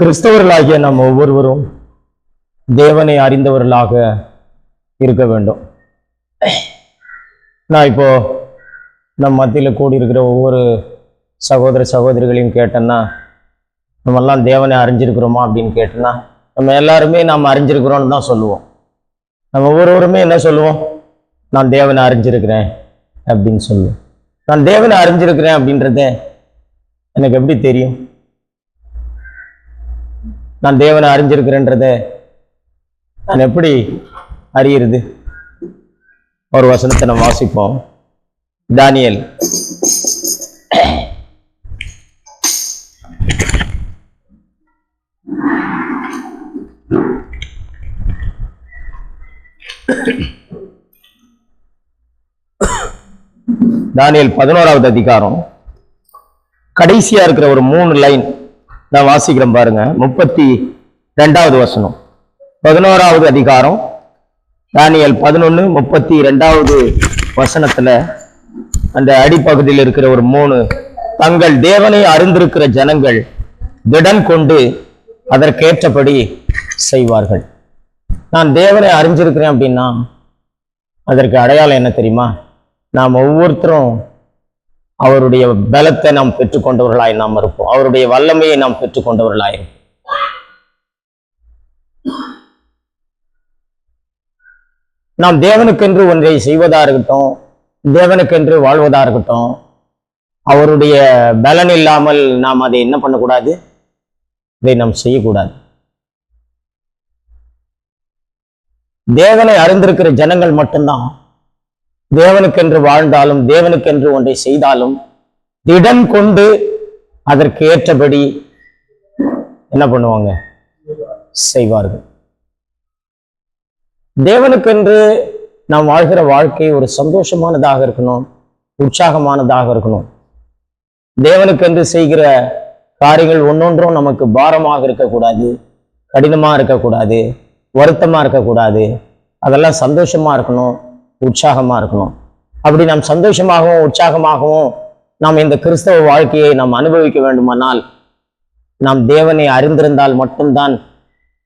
கிறிஸ்தவர்களாகிய நாம் ஒவ்வொருவரும் தேவனை அறிந்தவர்களாக இருக்க வேண்டும். நான் இப்போ நம் மத்தியில் கூடியிருக்கிற ஒவ்வொரு சகோதர சகோதரிகளையும் கேட்டேன்னா நம்மெல்லாம் தேவனை அறிஞ்சிருக்கிறோமா அப்படின்னு கேட்டேன்னா நம்ம எல்லாருமே நாம் அறிஞ்சிருக்கிறோம்னு தான் சொல்லுவோம். நம்ம ஒவ்வொருவருமே என்ன சொல்லுவோம்? நான் தேவனை அறிஞ்சிருக்கிறேன் அப்படின்னு சொல்லுவோம். நான் தேவனை அறிஞ்சிருக்கிறேன் அப்படின்றத எனக்கு எப்படி தெரியும்? நான் தேவனை அறிஞ்சிருக்கிறேன்றத நான் எப்படி அறியிறது? ஒரு வசனத்தை நம்ம வாசிப்போம். தானியல். தானியல் பதினோராவது அதிகாரம். கடைசியா இருக்கிற ஒரு மூணு லைன் நான் வாசிக்கிறேன் பாருங்க. முப்பத்தி ரெண்டாவது வசனம். பதினோராவது அதிகாரம். தானியல் பதினொன்று முப்பத்தி ரெண்டாவது வசனத்தில் அந்த அடிப்பகுதியில் இருக்கிற ஒரு மூணு தங்கள் தேவனை அறிந்திருக்கிற ஜனங்கள் திடன் கொண்டு அதற்கேற்றபடி செய்வார்கள். நான் தேவனை அறிஞ்சிருக்கிறேன் அப்படின்னா அதற்கு அடையாளம் என்ன தெரியுமா? நாம் ஒவ்வொருத்தரும் அவருடைய பலத்தை நாம் பெற்றுக்கொண்டவர்களாய் நாம் இருப்போம். அவருடைய வல்லமையை நாம் பெற்றுக்கொண்டவர்களாய் நாம் தேவனுக்கென்று ஒன்றை செய்வதா இருக்கட்டும் தேவனுக்கென்று வாழ்வதா இருக்கட்டும் அவருடைய பலன் இல்லாமல் நாம் அதை என்ன பண்ணக்கூடாது? இதை நாம் செய்யக்கூடாது. தேவனை அறிந்திருக்கிற ஜனங்கள் மட்டும்தான் தேவனுக்கென்று வாழ்ந்தாலும் தேவனுக்கென்று ஒன்றை செய்தாலும் திடன் கொண்டு அதற்கு ஏற்றபடி என்ன பண்ணுவாங்க? செய்வார்கள். தேவனுக்கென்று நாம் வாழ்கிற வாழ்க்கை ஒரு சந்தோஷமானதாக இருக்கணும் உற்சாகமானதாக இருக்கணும். தேவனுக்கென்று செய்கிற காரியங்கள் ஒன்னொன்றும் நமக்கு பாரமாக இருக்கக்கூடாது கடினமாக இருக்கக்கூடாது வருத்தமாக இருக்கக்கூடாது. அதெல்லாம் சந்தோஷமா இருக்கணும். உற்சாகமாக இருக்கணும். அப்படி நாம் சந்தோஷமாகவும் உற்சாகமாகவும் நாம் இந்த கிறிஸ்தவ வாழ்க்கையை நாம் அனுபவிக்க வேண்டுமானால் நாம் தேவனை அறிந்திருந்தால் மட்டும்தான்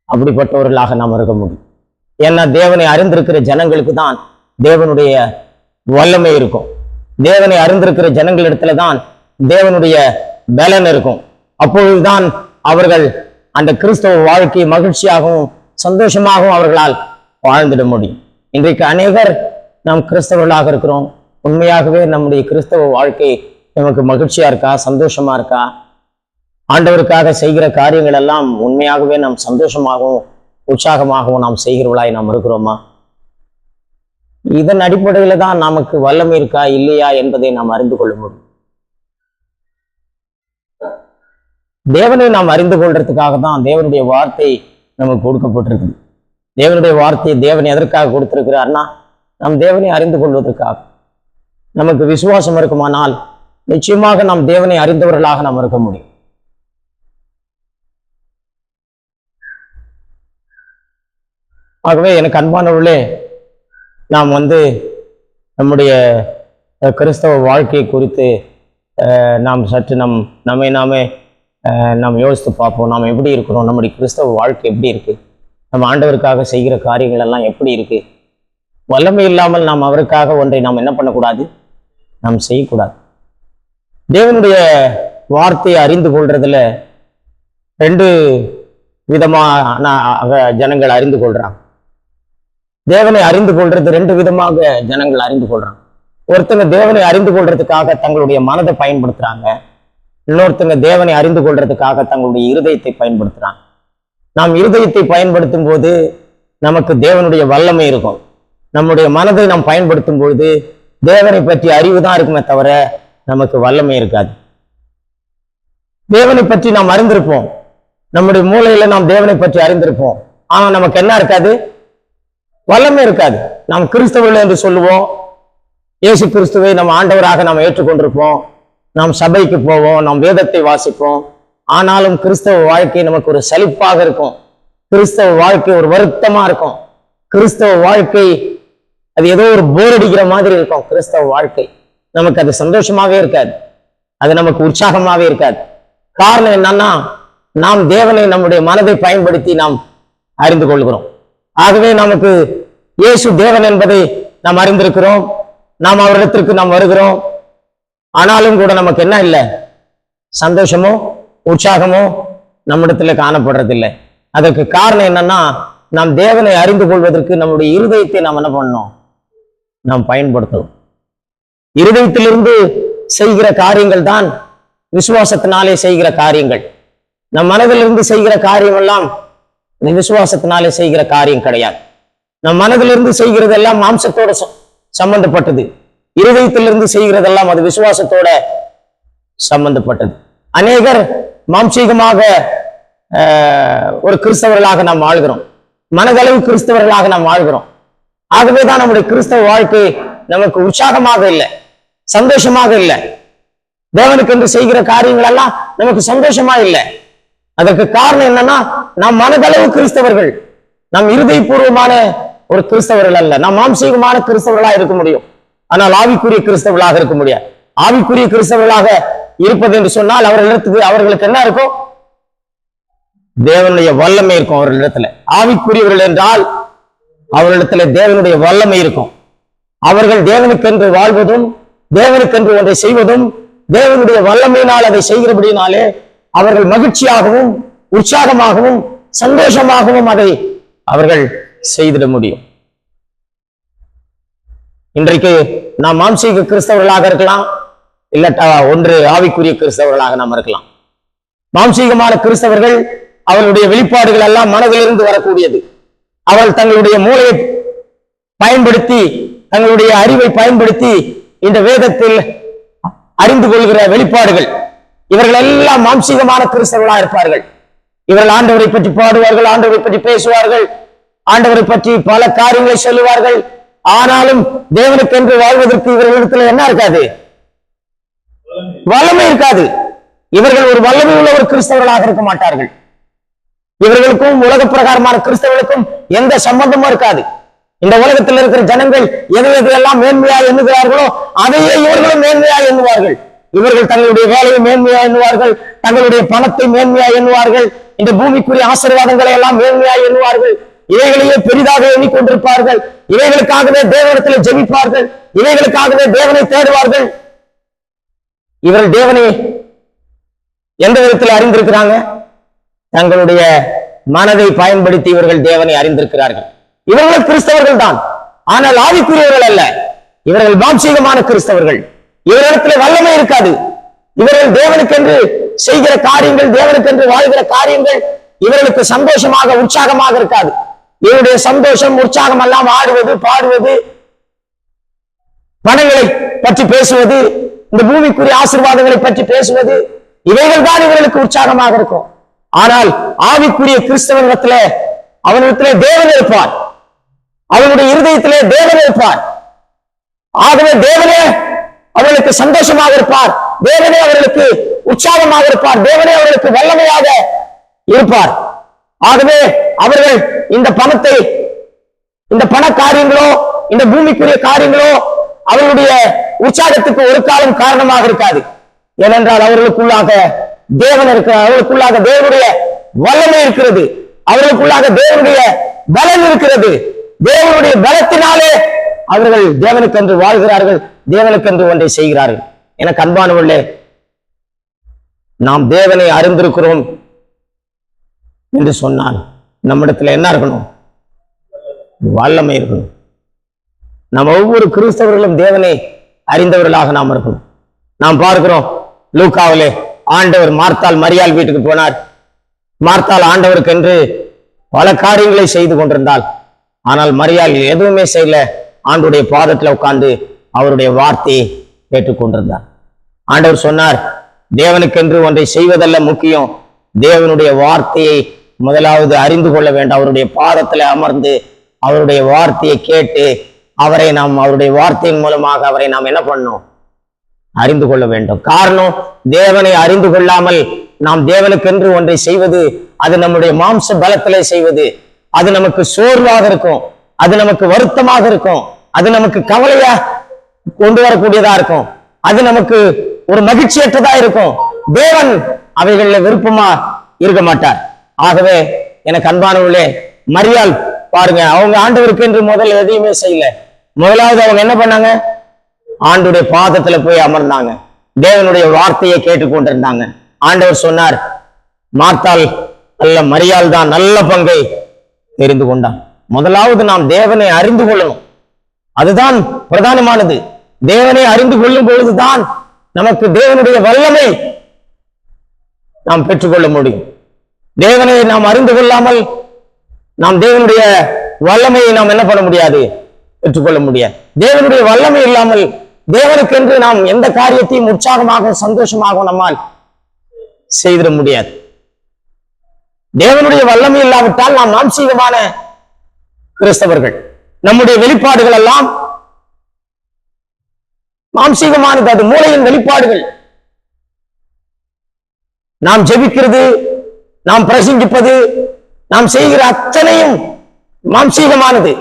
அப்படிப்பட்டவர்களாக நாம் இருக்க முடியும். ஏன்னா தேவனை அறிந்திருக்கிற ஜனங்களுக்கு தான் தேவனுடைய வல்லமை இருக்கும். தேவனை அறிந்திருக்கிற ஜனங்களிடத்துல தான் தேவனுடைய பலன் இருக்கும். அப்பொழுதுதான் அவர்கள் அந்த கிறிஸ்தவ வாழ்க்கையை மகிழ்ச்சியாகவும் சந்தோஷமாகவும் அவர்களால் வாழ்ந்திட முடியும். இன்றைக்கு அநேகர் நாம் கிறிஸ்தவர்களாக இருக்கிறோம். உண்மையாகவே நம்முடைய கிறிஸ்தவ வாழ்க்கை நமக்கு மகிழ்ச்சியா இருக்கா? சந்தோஷமா இருக்கா? ஆண்டவருக்காக செய்கிற காரியங்கள் எல்லாம் உண்மையாகவே நாம் சந்தோஷமாகவும் உற்சாகமாகவும் நாம் செய்கிறவளாய் நாம் இருக்கிறோமா? இதன் அடிப்படையில தான் நமக்கு வல்லமை இருக்கா இல்லையா என்பதை நாம் அறிந்து கொள்ள முடியும். தேவனை நாம் அறிந்து கொள்றதுக்காக தான் தேவனுடைய வார்த்தை நமக்கு கொடுக்கப்பட்டிருக்குது. தேவனுடைய வார்த்தையை தேவன் எதற்காக கொடுத்திருக்கிறார்னா நாம் தேவனை அறிந்து கொள்வதற்காக. நமக்கு விசுவாசம் இருக்குமானால் நிச்சயமாக நாம் தேவனை அறிந்தவர்களாக நாம் இருக்க முடியும். ஆகவே எனக்கு அன்பானவர்களே நாம் வந்து நம்முடைய கிறிஸ்தவ வாழ்க்கை குறித்து அஹ், நாம் சற்று நம் நம்மை நாமே அஹ், நாம் யோசித்து பார்ப்போம். நாம் எப்படி இருக்கிறோம்? நம்முடைய கிறிஸ்தவ வாழ்க்கை எப்படி இருக்கு? நம்ம ஆண்டவருக்காக செய்கிற காரியங்கள் எல்லாம் எப்படி இருக்கு? வல்லமை இல்லாமல் நாம் அவருக்காக ஒன்றை நாம் என்ன பண்ணக்கூடாது? நாம் செய்யக்கூடாது. தேவனுடைய வார்த்தையை அறிந்து கொள்றதுல ரெண்டு விதமான ஜனங்கள் அறிந்து கொள்றாங்க. தேவனை அறிந்து கொள்றது ரெண்டு விதமாக ஜனங்கள் அறிந்து கொள்றாங்க. ஒருத்தங்க தேவனை அறிந்து கொள்றதுக்காக தங்களுடைய மனதை பயன்படுத்துறாங்க. இன்னொருத்தங்க தேவனை அறிந்து கொள்றதுக்காக தங்களுடைய இருதயத்தை பயன்படுத்துறாங்க. நாம் இருதயத்தை பயன்படுத்தும் போது நமக்கு தேவனுடைய வல்லமை இருக்கும். நம்முடைய மனதை நாம் பயன்படுத்தும் பொழுது தேவனை பற்றி அறிவு தான் இருக்குமே தவிர நமக்கு வல்லமை இருக்காது. தேவனை பற்றி நாம் அறிந்திருப்போம். நம்முடைய மூளையில நாம் தேவனை பற்றி அறிந்திருப்போம். ஆனா நமக்கு என்ன இருக்காது? வல்லமை இருக்காது. நாம் கிறிஸ்தவர்கள் என்று சொல்லுவோம். இயேசு கிறிஸ்துவை நம்ம ஆண்டவராக நாம் ஏற்றுக்கொண்டிருப்போம். நாம் சபைக்கு போவோம். நாம் வேதத்தை வாசிப்போம். ஆனாலும் கிறிஸ்தவ வாழ்க்கை நமக்கு ஒரு சலிப்பாக இருக்கும். கிறிஸ்தவ வாழ்க்கை ஒரு வருத்தமா இருக்கும். கிறிஸ்தவ வாழ்க்கை அது ஏதோ ஒரு போர் அடிக்கிற மாதிரி இருக்கும் கிறிஸ்தவ வாழ்க்கை. நமக்கு அது சந்தோஷமாவே இருக்காது. அது நமக்கு உற்சாகமாவே இருக்காது. காரணம் என்னன்னா நாம் தேவனை நம்முடைய மனதை பயன்படுத்தி நாம் அறிந்து கொள்கிறோம். ஆகவே நமக்கு இயேசு தேவன் என்பதை நாம் அறிந்திருக்கிறோம். நாம் அவரிடத்திற்கு நாம் வருகிறோம். ஆனாலும் கூட நமக்கு என்ன இல்லை? சந்தோஷமோ உற்சாகமோ நம்மிடத்துல காணப்படுறதில்லை. அதற்கு காரணம் என்னன்னா நாம் தேவனை அறிந்து கொள்வதற்கு நம்முடைய இருதயத்தை நாம் என்ன பண்ணோம் நாம் பயன்படுத்தணும். இருதயத்திலிருந்து செய்கிற காரியங்கள் தான் விசுவாசத்தினாலே செய்கிற காரியங்கள். நம் மனதிலிருந்து செய்கிற காரியம் எல்லாம் விசுவாசத்தினாலே செய்கிற காரியம் கிடையாது. நம் மனதிலிருந்து செய்கிறதெல்லாம் மாம்சத்தோட சம்பந்தப்பட்டது. இருதயத்திலிருந்து செய்கிறதெல்லாம் அது விசுவாசத்தோட சம்பந்தப்பட்டது. அநேகர் மாம்சீகமாக ஆஹ், ஒரு கிறிஸ்தவர்களாக நாம் வாழ்கிறோம். மனதளவு கிறிஸ்தவர்களாக நாம் வாழ்கிறோம். ஆகவே தான் நம்முடைய கிறிஸ்தவ வாழ்க்கை நமக்கு உற்சாகமாக இல்லை சந்தோஷமாக இல்லை. தேவனுக்கு என்று செய்கிற காரியங்கள் எல்லாம் நமக்கு சந்தோஷமா இல்லை. அதற்கு காரணம் என்னன்னா நாம் மனதளவு கிறிஸ்தவர்கள். நாம் இருதயபூர்வமான ஒரு கிறிஸ்தவர்கள் அல்ல. நாம் மாம்சீகமான கிறிஸ்தவர்களா இருக்க முடியும். ஆனால் ஆவிக்குரிய கிறிஸ்தவர்களாக இருக்க முடியாது. ஆவிக்குரிய கிறிஸ்தவர்களாக இருப்பது என்று சொன்னால் அவர்களிடத்துக்கு அவர்களுக்கு என்ன இருக்கும்? தேவனுடைய வல்லமை இருக்கும் அவர்களிடத்துல. ஆவிக்குரியவர்கள் என்றால் அவர்களிடத்துல தேவனுடைய வல்லமை இருக்கும். அவர்கள் தேவனுக்கென்று வாழ்வதும் தேவனுக்கென்று ஒன்றை செய்வதும் தேவனுடைய வல்லமையினால் அதை செய்கிறபடினாலே அவர்கள் மகிழ்ச்சியாகவும் உற்சாகமாகவும் சந்தோஷமாகவும் அதை அவர்கள் செய்திட முடியும். இன்றைக்கு நாம் மாம்சீக கிறிஸ்தவர்களாக இருக்கலாம் இல்லட்டா ஒன்று ஆவிக்குரிய கிறிஸ்தவர்களாக நாம் இருக்கலாம். மாம்சீகமான கிறிஸ்தவர்கள் அவருடைய வெளிப்பாடுகள் எல்லாம் மனதிலிருந்து வரக்கூடியது. அவள் தங்களுடைய மூளையை பயன்படுத்தி தங்களுடைய அறிவை பயன்படுத்தி இந்த வேதத்தில் அறிந்து கொள்கிற வெளிப்பாடுகள். இவர்கள் எல்லாம் மாம்சீகமான கிறிஸ்தவர்களா இருப்பார்கள். இவர்கள் ஆண்டவரை பற்றி பாடுவார்கள் ஆண்டவரை பற்றி பேசுவார்கள் ஆண்டவரை பற்றி பல காரியங்களை சொல்லுவார்கள். ஆனாலும் தேவனுக்கென்று வாழ்வதற்கு இவர்களிடத்துல என்ன இருக்காது? வல்லமை இருக்காது. இவர்கள் ஒரு வல்லமை உள்ள ஒரு கிறிஸ்தவர்களாக இருக்க மாட்டார்கள். இவர்களுக்கும் உலக பிரகாரமான கிறிஸ்தவர்களுக்கும் எந்த சம்பந்தமும் இருக்காது. இந்த உலகத்தில் இருக்கிற ஜனங்கள் எதை எதையெல்லாம் மேன்மையா எண்ணுகிறார்களோ அதையே இவர்களும் மேன்மையா எண்ணுவார்கள். இவர்கள் தங்களுடைய வேலையை மேன்மையா எண்ணுவார்கள் தங்களுடைய பணத்தை மேன்மையா எண்ணுவார்கள் இந்த பூமிக்குரிய ஆசீர்வாதங்களை எல்லாம் மேன்மையா எண்ணுவார்கள். இவைகளையே பெரிதாக எண்ணிக்கொண்டிருப்பார்கள். இவைகளுக்காகவே தேவனத்தில் ஜெபிப்பார்கள். இவைகளுக்காகவே தேவனை தேடுவார்கள். இவர்கள் தேவனை எந்த விதத்தில் அறிந்திருக்கிறாங்க? தங்களுடைய மனதை பயன்படுத்தி இவர்கள் தேவனை அறிந்திருக்கிறார்கள். இவர்கள் கிறிஸ்தவர்கள் தான் ஆனால் ஆவிக்குரியவர்கள் அல்ல. இவர்கள் மாம்சீகமான கிறிஸ்தவர்கள். இவரிடத்தில் வல்லமை இருக்காது. இவர்கள் தேவனுக்கென்று செய்கிற காரியங்கள் தேவனுக்கென்று வாழ்கிற காரியங்கள் இவர்களுக்கு சந்தோஷமாக உற்சாகமாக இருக்காது. இவருடைய சந்தோஷம் உற்சாகம் எல்லாம் ஆடுவது பாடுவது பணங்களை பற்றி பேசுவது இந்த பூமிக்குரிய ஆசீர்வாதங்களை பற்றி பேசுவது இவைகள் தான் இவர்களுக்கு உற்சாகமாக இருக்கும். ஆனால் ஆவிக்குரிய கிறிஸ்தவனிடத்துல அவனிடத்திலே தேவன் இருப்பார். அவனுடைய இருதயத்திலே தேவன் இருப்பார். ஆகவே தேவனே அவர்களுக்கு சந்தோஷமாக இருப்பார். தேவனே அவர்களுக்கு உற்சாகமாக இருப்பார். தேவனே அவர்களுக்கு வல்லமையாக இருப்பார். ஆகவே அவர்கள் இந்த பணத்தை இந்த பண காரியங்களோ இந்த பூமிக்குரிய காரியங்களோ அவர்களுடைய உற்சாகத்துக்கு ஒரு காலம் காரணமாக இருக்காது. ஏனென்றால் அவர்களுக்குள்ளாக தேவன் இருக்கிறார் அவர்களுக்குள்ளாக தேவனுடைய வல்லமை இருக்கிறது. அவர்களுக்குள்ளாக தேவனுடைய பலம் இருக்கிறது. தேவனுடைய பலத்தினாலே அவர்கள் தேவனுக்கென்று வாழ்கிறார்கள் தேவனுக்கென்று ஒன்றை செய்கிறார்கள். எனக்கு அன்பானவர்களே நாம் தேவனை அறிந்திருக்கிறோம் என்று சொன்னான் நம்மிடத்துல என்ன இருக்கணும்? வல்லமை இருக்கணும். நம்ம ஒவ்வொரு கிறிஸ்தவர்களும் தேவனை அறிந்தவர்களாக நாம் இருக்கணும். நாம் பார்க்கிறோம் லூக்காவிலே. ஆண்டவர் மார்த்தால் மரியாள் வீட்டுக்கு போனார். மார்த்தால் ஆண்டவருக்கு என்று பல காரியங்களை செய்து கொண்டிருந்தாள். ஆனால் மரியாள் எதுவுமே செய்யல. ஆண்டுடைய பாதத்துல உட்கார்ந்து அவருடைய வார்த்தையை கேட்டுக்கொண்டிருந்தார் ஆண்டவர் சொன்னார் தேவனுக்கென்று ஒன்றை செய்வதல்ல முக்கியம். தேவனுடைய வார்த்தையை முதலாவது அறிந்து கொள்ள வேண்டும். அவருடைய பாதத்துல அமர்ந்து அவருடைய வார்த்தையை கேட்டு அவரை நாம் அவருடைய வார்த்தையின் மூலமாக அவரை நாம் என்ன பண்ணோம் அறிந்து கொள்ள வேண்டும். காரணம் தேவனை அறிந்து கொள்ளாமல் நாம் தேவனுக்கென்று ஒன்றை செய்வது அது நம்முடைய மாம்ச பலத்திலே செய்வது. அது நமக்கு சோர்வாக இருக்கும். அது நமக்கு வருத்தமாக இருக்கும். அது நமக்கு கவலையா கொண்டு வரக்கூடியதா இருக்கும். அது நமக்கு ஒரு மகிழ்ச்சியற்றதா இருக்கும். தேவன் அவைகள்ல விருப்பமா இருக்க மாட்டார். ஆகவே எனக்கு அன்பானவர்களே மரியாள் பாருங்க. அவங்க ஆண்டவருக்கு என்று முதல்ல எதையுமே செய்யல. முதலாவது அவங்க என்ன பண்ணாங்க? ஆண்டுடைய பாதத்துல போய் அமர்ந்தாங்க. தேவனுடைய வார்த்தையை கேட்டுக்கொண்டிருந்தாங்க. ஆண்டவர் சொன்னார் மாத்தால் அல்ல மரியால் தான் நல்ல பங்கை தெரிந்து கொண்டான். முதலாவது நாம் தேவனை அறிந்து கொள்ளணும். அதுதான் பிரதானமானது. தேவனை அறிந்து கொள்ளும் பொழுதுதான் நமக்கு தேவனுடைய வல்லமை நாம் பெற்றுக்கொள்ள முடியும். தேவனை நாம் அறிந்து கொள்ளாமல் நாம் தேவனுடைய வல்லமையை நாம் என்ன பண்ண முடியாது? பெற்றுக்கொள்ள முடியாது. தேவனுடைய வல்லமை இல்லாமல் தேவனுக்கென்று நாம் எந்த காரியத்தையும் உற்சாகமாக சந்தோஷமாக நம்மால் செய்திட முடியாது. தேவனுடைய வல்லமை இல்லாவிட்டால் நாம் மாம்சீகமான கிறிஸ்தவர்கள். நம்முடைய வெளிப்பாடுகள் எல்லாம் மாம்சீகமானது அது மூளையின் வெளிப்பாடுகள். நாம் ஜெபிக்கிறது நாம் பிரசங்கிப்பது நாம் செய்கிற அத்தனையும் மாம்சீகமானது.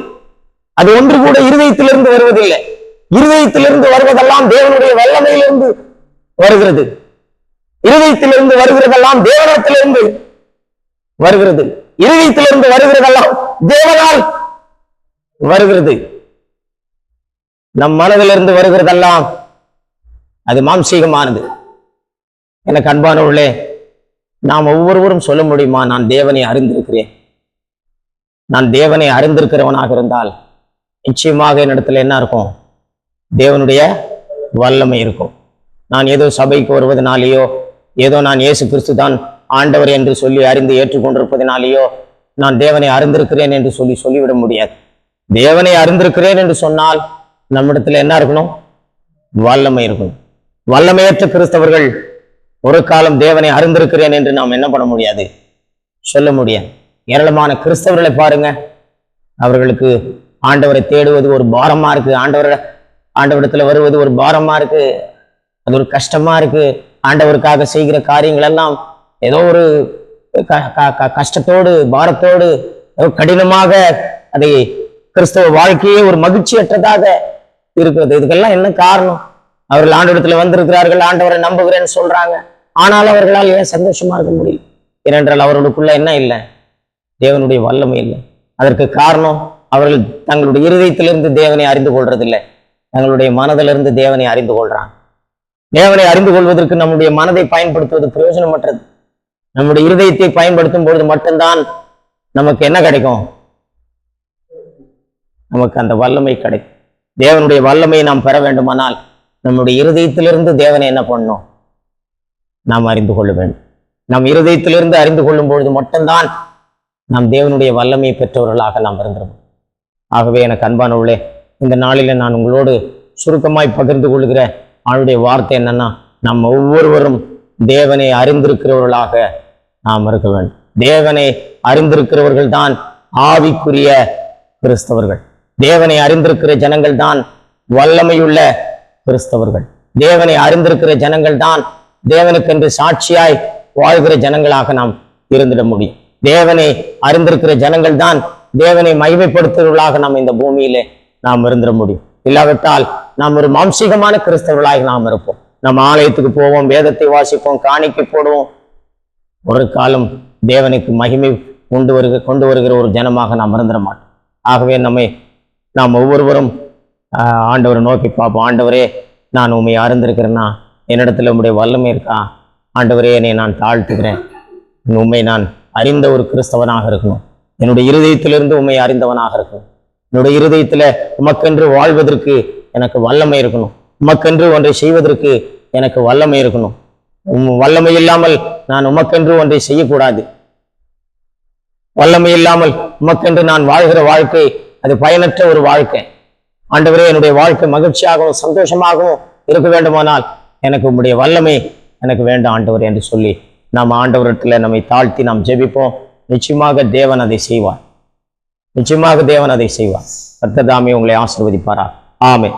அது ஒன்று கூட இருதயத்திலிருந்து வருவதில்லை. இருதயத்திலிருந்து வருவதெல்லாம் தேவனுடைய வல்லமையிலிருந்து வருகிறது. இருதயத்திலிருந்து வருகிறதெல்லாம் தேவனத்திலிருந்து வருகிறது. இருதயத்திலிருந்து வருகிறதெல்லாம் தேவனால் வருகிறது. நம் மனதிலிருந்து வருகிறதெல்லாம் அது மாம்சீகமானது. எனக்கு அன்பானவர்களே நாம் ஒவ்வொருவரும் சொல்ல முடியுமா நான் தேவனை அறிந்திருக்கிறேன். நான் தேவனை அறிந்திருக்கிறவனாக இருந்தால் நிச்சயமாக என்னிடத்துல என்ன இருக்கும்? தேவனுடைய வல்லமை இருக்கும். நான் ஏதோ சபைக்கு வருவதனாலேயோ ஏதோ நான் இயேசு கிறிஸ்து தான் ஆண்டவர் என்று சொல்லி அறிந்து ஏற்றுக்கொண்டிருப்பதனாலேயோ நான் தேவனை அறிந்திருக்கிறேன் என்று சொல்லி சொல்லிவிட முடியாது. தேவனை அறிந்திருக்கிறேன் என்று சொன்னால் நம்மிடத்துல என்ன இருக்கணும்? வல்லமை இருக்கணும். வல்லமையற்ற கிறிஸ்தவர்கள் ஒரு காலம் தேவனை அறிந்திருக்கிறேன் என்று நாம் என்ன பண்ண முடியாது? சொல்ல முடியாது. ஏராளமான கிறிஸ்தவர்களை பாருங்க. அவர்களுக்கு ஆண்டவரை தேடுவது ஒரு பாரமா இருக்கு. ஆண்டவரை ஆண்டவரிடத்துல வருவது ஒரு பாரமா இருக்கு. அது ஒரு கஷ்டமா இருக்கு. ஆண்டவருக்காக செய்கிற காரியங்கள் எல்லாம் ஏதோ ஒரு க- க- க- கஷ்டத்தோடு பாரத்தோடு கடினமாக அதை கிறிஸ்தவ வாழ்க்கையே ஒரு மகிழ்ச்சியற்றதாக இருக்கிறது. இதுக்கெல்லாம் என்ன காரணம்? அவர்கள் ஆண்டவரத்துல வந்திருக்கிறார்கள் ஆண்டவரை நம்புகிறேன்னு சொல்றாங்க. ஆனால் அவர்களால் ஏன் சந்தோஷமா இருக்க முடியல? ஏனென்றால் அவர்களுக்குள்ள என்ன இல்லை? தேவனுடைய வல்லமை இல்லை. அதற்கு காரணம் அவர்கள் தங்களுடைய இருதயத்திலிருந்து தேவனை அறிந்து கொள்றதில்லை. தங்களுடைய மனதிலிருந்து தேவனை அறிந்து கொள்றாங்க தேவனை அறிந்து கொள்வதற்கு நம்முடைய மனதை பயன்படுத்துவது பிரயோஜனமற்றது. நம்முடைய இருதயத்தை பயன்படுத்தும் பொழுது மட்டும்தான் நமக்கு என்ன கிடைக்கும்? நமக்கு அந்த வல்லமை கிடைக்கும். தேவனுடைய வல்லமையை நாம் பெற வேண்டுமானால் நம்முடைய இருதயத்திலிருந்து தேவனை என்ன பண்ணணும் நாம் அறிந்து கொள்ள வேண்டும். நம் இருதயத்திலிருந்து அறிந்து கொள்ளும் பொழுது மட்டும்தான் நாம் தேவனுடைய வல்லமையை பெற்றவர்களாக நாம் இருந்திருப்போம். ஆகவே எனக்கு அன்பானவர்களே இந்த நாளில நான் உங்களோடு சுருக்கமாய் பகிர்ந்து கொள்கிற ஆளுடைய வார்த்தை என்னன்னா நாம் ஒவ்வொருவரும் தேவனை அறிந்திருக்கிறவர்களாக நாம் இருக்க வேண்டும். தேவனை அறிந்திருக்கிறவர்கள் தான் ஆவிக்குரிய கிறிஸ்தவர்கள். தேவனை அறிந்திருக்கிற ஜனங்கள் தான் வல்லமையுள்ள கிறிஸ்தவர்கள். தேவனை அறிந்திருக்கிற ஜனங்கள் தான் தேவனுக்கென்று சாட்சியாய் வாழ்கிற ஜனங்களாக நாம் இருந்திட முடியும். தேவனை அறிந்திருக்கிற ஜனங்கள் தான் தேவனை மகிமைப்படுத்துவர்களாக நாம் இந்த பூமியிலே நாம் இருந்திட முடியும். இல்லாவிட்டால் நாம் ஒரு மாம்சீகமான கிறிஸ்தவர்களாக நாம் இருப்போம். நம்ம ஆலயத்துக்கு போவோம் வேதத்தை வாசிப்போம் காணிக்கை போடுவோம். ஒரு காலம் தேவனுக்கு மகிமை கொண்டு வருக கொண்டு வருகிற ஒரு ஜனமாக நாம் இருந்துட மாட்டோம். ஆகவே நம்மை நாம் ஒவ்வொருவரும் ஆஹ், ஆண்டவரை நோக்கி பார்ப்போம். ஆண்டவரே நான் உண்மை அறிந்திருக்கிறேன்னா என்னிடத்துல உம்முடைய வல்லமை இருக்கா? ஆண்டவரே என்னை நான் தாழ்த்துக்கிறேன் உண்மை நான் அறிந்த ஒரு கிறிஸ்தவனாக இருக்கணும். என்னுடைய இருதயத்திலிருந்து உண்மை அறிந்தவனாக இருக்கணும். என்னுடைய இருதயத்துல உமக்கென்று வாழ்வதற்கு எனக்கு வல்லமை இருக்கணும். உமக்கென்று ஒன்றை செய்வதற்கு எனக்கு வல்லமை இருக்கணும். உம் வல்லமை இல்லாமல் நான் உமக்கென்று ஒன்றை செய்யக்கூடாது. வல்லமை இல்லாமல் உமக்கென்று நான் வாழ்கிற வாழ்க்கை அது பயனற்ற ஒரு வாழ்க்கை. ஆண்டவரே என்னுடைய வாழ்க்கை மகிழ்ச்சியாகவும் சந்தோஷமாகவும் இருக்க வேண்டுமானால் எனக்கு உம்முடைய வல்லமை எனக்கு வேண்டாம் ஆண்டவர் என்று சொல்லி நாம் ஆண்டவரத்தில் நம்மை தாழ்த்தி நாம் ஜெபிப்போம். நிச்சயமாக தேவன் அதை செய்வார். நிச்சயமாக தேவன் அதை செய்வார். கர்த்தர் உங்களை ஆசிர்வதிப்பாரா ஆமே